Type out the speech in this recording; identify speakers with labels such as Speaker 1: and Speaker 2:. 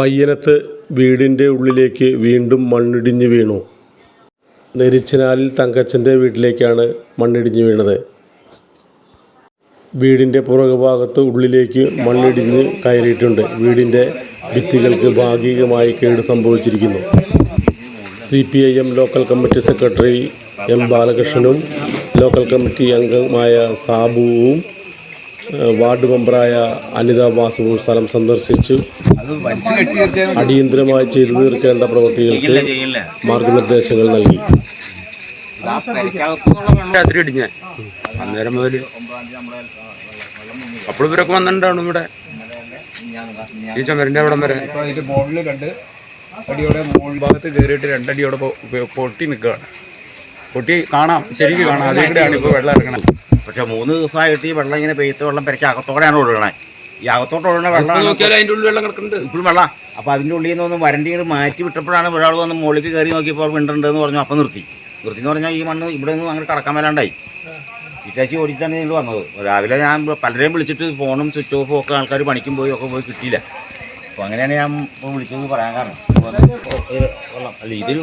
Speaker 1: പയ്യനത്ത് വീടിന്റെ ഉള്ളിലേക്ക് വീണ്ടും മണ്ണിടിഞ്ഞ് വീണു. നെരിച്ചനാലിൽ തങ്കച്ചന്റെ വീട്ടിലേക്കാണ് മണ്ണിടിഞ്ഞ് വീണത്. വീടിന്റെ പുറകുഭാഗത്ത് ഉള്ളിലേക്ക് മണ്ണിടിഞ്ഞ് കയറിയിട്ടുണ്ട്. വീടിന്റെ ഭിത്തികൾക്ക് ഭാഗികമായി കേട് സംഭവിച്ചിരിക്കുന്നു. C P I M local committee secretary M ബാലകൃഷ്ണനും local committee അംഗമായ സാബുവും വാർഡ് മെമ്പറായ അനിത വാസുവും സ്ഥലം സന്ദർശിച്ചു. അടിയന്തിരമായി ചെയ്തു തീർക്കേണ്ട പ്രവൃത്തികൾക്ക് മാർഗനിർദ്ദേശങ്ങൾ നൽകി.
Speaker 2: രാത്രി ഇടിഞ്ഞ. അന്നേരം മുതൽ അപ്പോൾ ഇവരൊക്കെ വന്നിട്ടുണ്ടാണ് ഇവിടെ. ഈ ചുമരിന്റെ അവിടം വരെ.
Speaker 3: മുകളിൽ രണ്ട് അടിയോടെ മുകൾ ഭാഗത്ത് കയറിയിട്ട് രണ്ടടിയോടെ പൊട്ടി നിൽക്കുകയാണ്. പൊട്ടി കാണാം. ശരിക്കും കാണാം. അതിലൂടെയാണ് ഇപ്പോൾ വെള്ളം ഇറങ്ങണത്
Speaker 4: പക്ഷെ മൂന്ന് ദിവസമായിട്ട് ഈ വെള്ളം ഇങ്ങനെ പെയ്ത്ത് വെള്ളം പെരയ്ക്ക് അകത്തോടെയാണ് ഒഴുകണേ. ഈ അകത്തോട്ട് ഒഴുകണ വെള്ളം
Speaker 2: ഉള്ളിൽ വെള്ളം കിടക്കുന്നുണ്ട്.
Speaker 4: ഇപ്പോഴും വെള്ളം. അപ്പോൾ അതിന്റെ ഉള്ളിൽ നിന്ന് ഒന്ന് വരണ്ടി മാറ്റി വിട്ടപ്പോഴാണ് ഒരാൾ വന്ന് മുകളിലേക്ക് കയറി നോക്കിയപ്പോൾ വിണ്ടുണ്ടെന്ന് പറഞ്ഞു. അപ്പം നിർത്തി. നിർത്തി എന്ന് പറഞ്ഞാൽ ഈ മണ്ണ് ഇവിടെ നിന്ന് അങ്ങനെ കടക്കാൻ മേലാണ്ടായി. ഇറ്റാച്ചി ഓടിച്ചിട്ടാണ് നിങ്ങൾ വന്നത്. രാവിലെ ഞാൻ പലരെയും വിളിച്ചിട്ട് ഫോണും സ്വിച്ച് ഓഫും ഒക്കെ ആൾക്കാർ പണിക്കും പോയി ഒക്കെ പോയി കിട്ടിയില്ല. അപ്പോൾ അങ്ങനെയാണ് ഞാൻ ഇപ്പോൾ വിളിച്ചത് പറയാൻ കാരണം. വെള്ളം. അല്ല ഇതിൽ